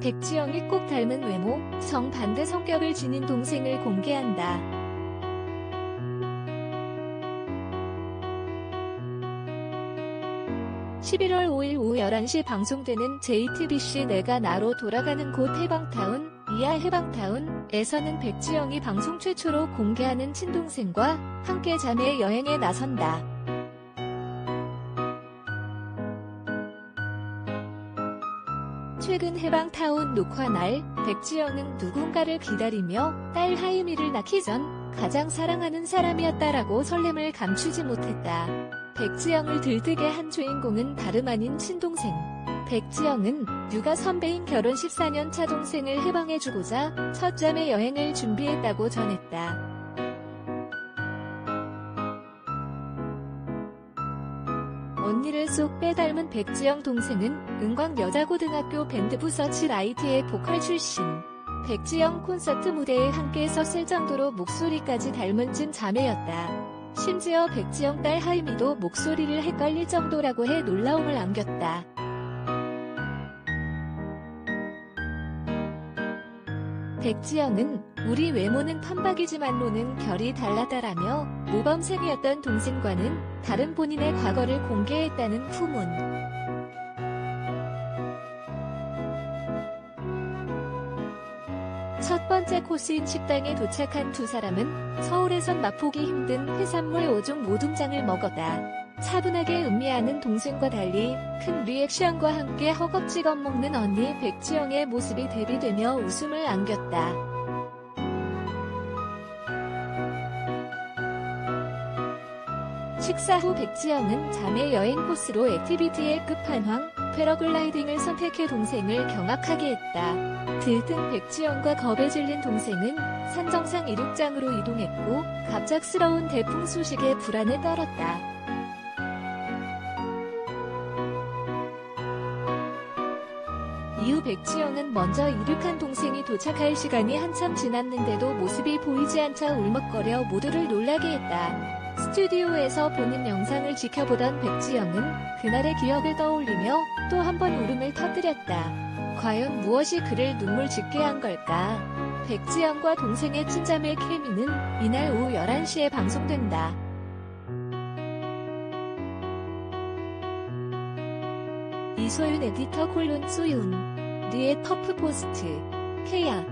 백지영이 꼭 닮은 외모, 정반대 성격을 지닌 동생을 공개한다. (11월 5일) 오후 11시 방송되는 JTBC 내가 나로 돌아가는 곳 해방타운 이하 해방타운에서는 백지영이 방송 최초로 공개하는 친동생과 함께 자매 여행에 나선다. 최근 해방타운 녹화 날 백지영은 누군가를 기다리며 딸 하이미를 낳기 전 가장 사랑하는 사람이었다라고 설렘을 감추지 못했다. 백지영을 들뜨게 한 주인공은 다름 아닌 친동생. 백지영은 육아 선배인 결혼 14년 차 동생을 해방해주고자 첫 잠의 여행을 준비했다고 전했다. 언니를 쏙 빼닮은 백지영 동생은 은광여자고등학교 밴드부서 7IT의 보컬 출신. 백지영 콘서트 무대에 함께 섰을 정도로 목소리까지 닮은 찐 자매였다. 심지어 백지영 딸 하임이도 목소리를 헷갈릴 정도라고 해 놀라움을 안겼다. 백지영은 우리 외모는 판박이지만 노는 결이 달라다라며 모범생이었던 동생과는 다른 본인의 과거를 공개했다는 후문. 첫 번째 코스인 식당에 도착한 두 사람은 서울에선 맛보기 힘든 해산물 5종 모둠장을 먹었다. 차분하게 음미하는 동생과 달리 큰 리액션과 함께 허겁지겁 먹는 언니 백지영의 모습이 대비되며 웃음을 안겼다. 식사 후 백지영은 자매 여행 코스로 액티비티의 끝판왕 패러글라이딩을 선택해 동생을 경악하게 했다. 들뜬 백지영과 겁에 질린 동생은 산정상 이륙장으로 이동했고 갑작스러운 대풍 소식에 불안에 떨었다. 이후 백지영은 먼저 이륙한 동생이 도착할 시간이 한참 지났는데도 모습이 보이지 않자 울먹거려 모두를 놀라게 했다. 스튜디오에서 보는 영상을 지켜보던 백지영은 그날의 기억을 떠올리며 또 한 번 울음을 터뜨렸다. 과연 무엇이 그를 눈물 짓게 한 걸까? 백지영과 동생의 친자매 케미는 이날 오후 11시에 방송된다. 이소윤 에디터 콜론 소윤 리의 터프 포스트 케야